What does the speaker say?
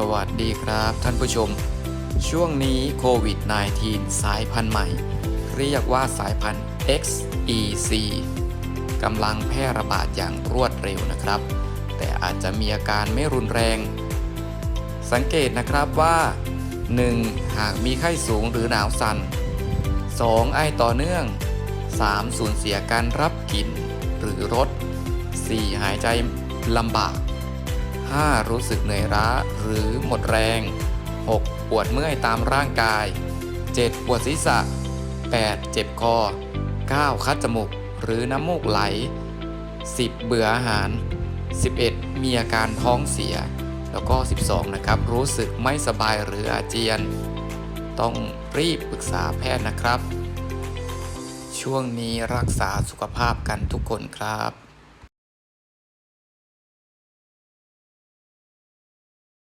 สวัสดีครับท่านผู้ชม ช่วงนี้โควิด -19 สายพันธุ์ใหม่ เรียกว่าสายพันธุ์ XEC กำลังแพร่ระบาดอย่างรวดเร็วนะครับ แต่อาจจะมีอาการไม่รุนแรง สังเกตนะครับว่า 1. หากมีไข้สูงหรือหนาวสัน่น 2. ไอต่อเนื่อง 3. สูญเสียการรับกลิ่นหรือรส 4. หายใจลำบาก 5. รู้สึกเหนื่อยล้าหรือหมดแรง 6. ปวดเมื่อยตามร่างกาย 7. ปวดศีรษะ 8. เจ็บคอ 9. คัดจมูกหรือน้ำมูกไหล 10. เบื่ออาหาร 11. มีอาการท้องเสีย แล้วก็ 12 นะครับ รู้สึกไม่สบายหรืออาเจียน ต้องรีบปรึกษาแพทย์นะครับ ช่วงนี้รักษาสุขภาพกันทุกคนครับ